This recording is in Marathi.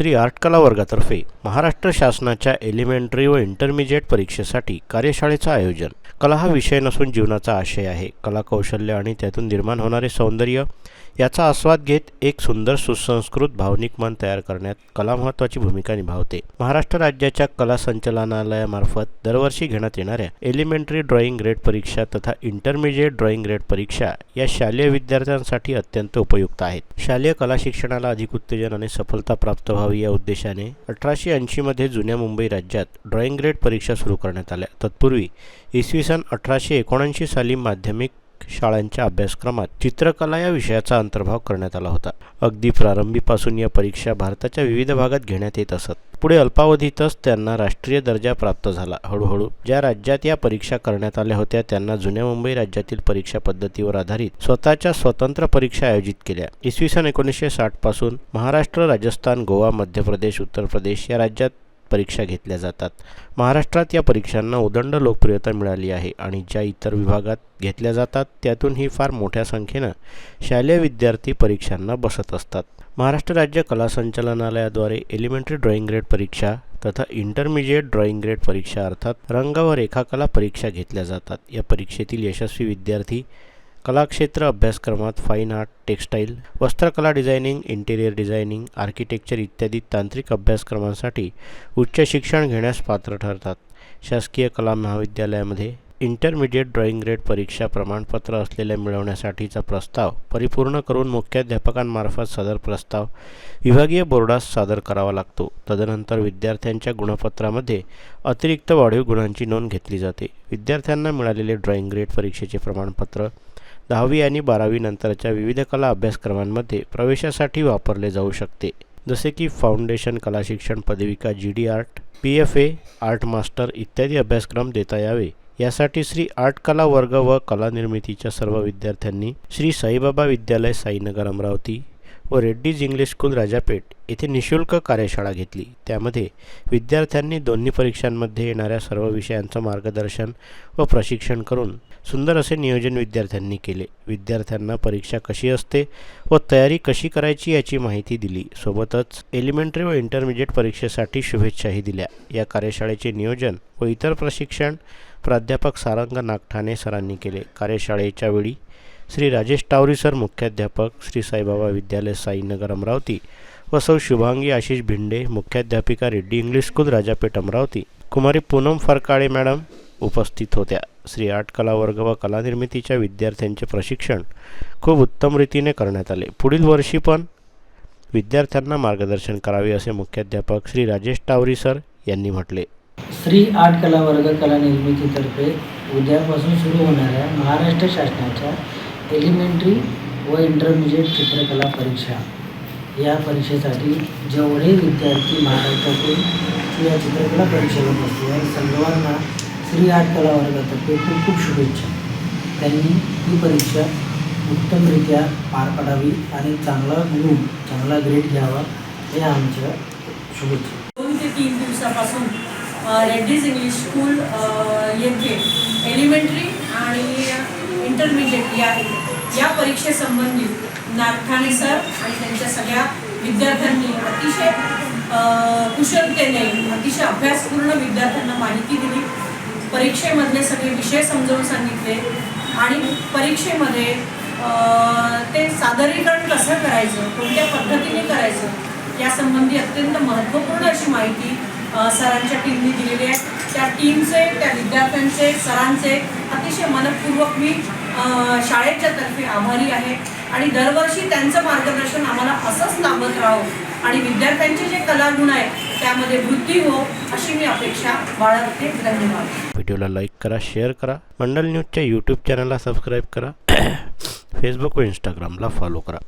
श्री आर्ट कला वर्गातर्फे महाराष्ट्र शासनाच्या एलिमेंटरी व इंटरमिजिएट परीक्षेसाठी कार्यशाळेचं आयोजन. कला हा विषय नसून जीवनाचा आशय आहे. कला कौशल्य आणि त्यातून निर्माण होणारे सौंदर्य याचा आस्वाद घेत एक सुंदर सुसंस्कृत भावनिक मन तयार करण्यात कला महत्त्वाची भूमिका निभावते. महाराष्ट्र राज्याच्या कला संचालनालयामार्फत दरवर्षी घेण्यात येणाऱ्या एलिमेंटरी ड्रॉइंग ग्रेड परीक्षा तथा इंटरमिजिएट ड्रॉइंग ग्रेड परीक्षा या शालेय विद्यार्थ्यांसाठी अत्यंत उपयुक्त आहेत. शालेय कला शिक्षणाला अधिक उत्तेजन आणि सफलता प्राप्त व्हावी या उद्देशाने अठराशे ऐंशीमध्ये जुन्या मुंबई राज्यात ड्रॉइंग ग्रेड परीक्षा सुरू करण्यात आल्या. तत्पूर्वी इसवी सन अठराशे एकोणऐंशी साली माध्यमिक शाळांच्या अभ्यासक्रमात चित्रकला या विषयाचा अंतर्भाव करण्यात आला होता. अगदी प्रारंभीपासून या परीक्षा भारताच्या विविध भागात घेण्यात येत असत. पुढे अल्पावधीतच त्यांना राष्ट्रीय दर्जा प्राप्त झाला. हळूहळू ज्या राज्यात या परीक्षा करण्यात आल्या होत्या त्यांना जुन्या मुंबई राज्यातील परीक्षा पद्धतीवर आधारित स्वतःच्या स्वतंत्र परीक्षा आयोजित केल्या. इसवी सन एकोणीसशे साठपासून महाराष्ट्र राजस्थान गोवा मध्य प्रदेश उत्तर प्रदेश या राज्यात परीक्षा घेतल्या जातात. महाराष्ट्रात या परीक्षांना उदंड लोकप्रियता मिळाली आहे आणि ज्या इतर विभागात घेतल्या जातात त्यातूनही फार मोठ्या संख्येनं शालेय विद्यार्थी परीक्षांना बसत असतात. महाराष्ट्र राज्य कला संचालनालयाद्वारे एलिमेंटरी ड्रॉइंग ग्रेड परीक्षा तथा इंटरमिजिएट ड्रॉइंग ग्रेड परीक्षा अर्थात रंग व रेखाकला परीक्षा घेतल्या जातात. या परीक्षेतील यशस्वी विद्यार्थी कलाक्षेत्र अभ्यासक्रमात फाईन आर्ट टेक्स्टाईल वस्त्रकला डिझायनिंग इंटेरियर डिझायनिंग आर्किटेक्चर इत्यादी तांत्रिक अभ्यासक्रमांसाठी उच्च शिक्षण घेण्यास पात्र ठरतात. शासकीय कला महाविद्यालयामध्ये इंटरमिजिएट ड्रॉईंग ग्रेड परीक्षा प्रमाणपत्र असलेल्या मिळवण्यासाठीचा प्रस्ताव परिपूर्ण करून मुख्याध्यापकांमार्फत सदर प्रस्ताव विभागीय बोर्डास सादर करावा लागतो. तदनंतर विद्यार्थ्यांच्या गुणपत्रामध्ये अतिरिक्त वाढीव गुणांची नोंद घेतली जाते. विद्यार्थ्यांना मिळालेले ड्रॉईंग ग्रेड परीक्षेचे प्रमाणपत्र दहावी आणि बारावी नंतरच्या विविध कला अभ्यासक्रमांमध्ये प्रवेशासाठी वापरले जाऊ शकते. जसे की फाउंडेशन कला शिक्षण पदविका G D art P F A art master इत्यादी अभ्यासक्रम देता यावे. यासाठी श्री आर्ट कला वर्ग व कला निर्मितीच्या सर्व विद्यार्थ्यांनी श्री साईबाबा विद्यालय साईनगर अमरावती व रेड्डीज इंग्लिश स्कूल राजापेठ येथे निशुल्क कार्यशाळा घेतली. त्यामध्ये विद्यार्थ्यांनी दोन्ही परीक्षांमध्ये येणाऱ्या सर्व विषयांचं मार्गदर्शन व प्रशिक्षण करून सुंदर असे नियोजन विद्यार्थ्यांनी केले. विद्यार्थ्यांना परीक्षा कशी असते व तयारी कशी करायची याची माहिती दिली. सोबतच एलिमेंटरी व इंटरमिजिएट परीक्षेसाठी शुभेच्छाही दिल्या. या कार्यशाळेचे नियोजन व इतर प्रशिक्षण प्राध्यापक सारंग नागठाणे सरांनी केले. कार्यशाळेच्या वेळी श्री राजेश टावरी सर मुख्याध्यापक श्री साईबाबा विद्यालय साईनगर अमरावती व सौ शुभांगी आशिष भिंडे मुख्याध्यापिका रेड्डी इंग्लिश स्कूल राजापेठ अमरावती. कुमारी पूनम फरकाळे मॅडम उपस्थित होत्या. श्री आर्ट कला वर्ग व कलानिर्मितीच्या विद्यार्थ्यांचे प्रशिक्षण खूप उत्तम रीतीने करण्यात आले. पुढील वर्षी पण विद्यार्थ्यांना मार्गदर्शन करावे असे मुख्याध्यापक श्री राजेश टावरी सर यांनी म्हटले. श्री आर्ट कला वर्ग कला निर्मितीतर्फे उद्यापासून सुरू होणाऱ्या महाराष्ट्र शासनाच्या एलिमेंटरी व इंटरमिजिएट चित्रकला परीक्षा. या परीक्षेसाठी जेवढे विद्यार्थी महाराष्ट्रातून या चित्रकला परीक्षेला बसले या सर्वांना श्री आर्ट कला वर्गातर्फे खूप खूप शुभेच्छा. त्यांनी ही परीक्षा उत्तमरित्या पार पाडावी आणि चांगला गुण चांगला ग्रेड घ्यावा हे आमच्या शुभेच्छा. दोन ते तीन दिवसापासून रेड्डीज इंग्लिश स्कूल येथे एलिमेंटरी आणि इंटरमिजिएट या या परीक्षेसंबंधी नागठाणे सर आणि त्यांच्या सगळ्या विद्यार्थ्यांनी अतिशय कुशलतेने अतिशय अभ्यासपूर्ण विद्यार्थ्यांना माहिती दिली. परीक्षेमधले सगळे विषय समजावून सांगितले आणि परीक्षेमध्ये ते सादरीकरण कसं करायचं कोणत्या पद्धतीने करायचं यासंबंधी अत्यंत महत्त्वपूर्ण अशी माहिती सरांच्या टीमने दिलेले आहे. त्या टीमचे त्या विद्यार्थ्यांचे सरांचे अतिशय मनपूर्वक मी शाळेच्या तर्फे आभारी आहे. आणि दरवर्षी त्यांचं मार्गदर्शन आम्हाला असंच लाभत राहो. आणि विद्यार्थ्यांचे जे कलागुण आहेत त्यामध्ये वृद्धी हो अशी मी अपेक्षा बाळगते. धन्यवाद. व्हिडिओला लाईक करा शेअर करा. मंडल न्यूजच्या यूट्यूब चॅनलला सबस्क्राईब करा. फेसबुक व इंस्टाग्रामला फॉलो करा.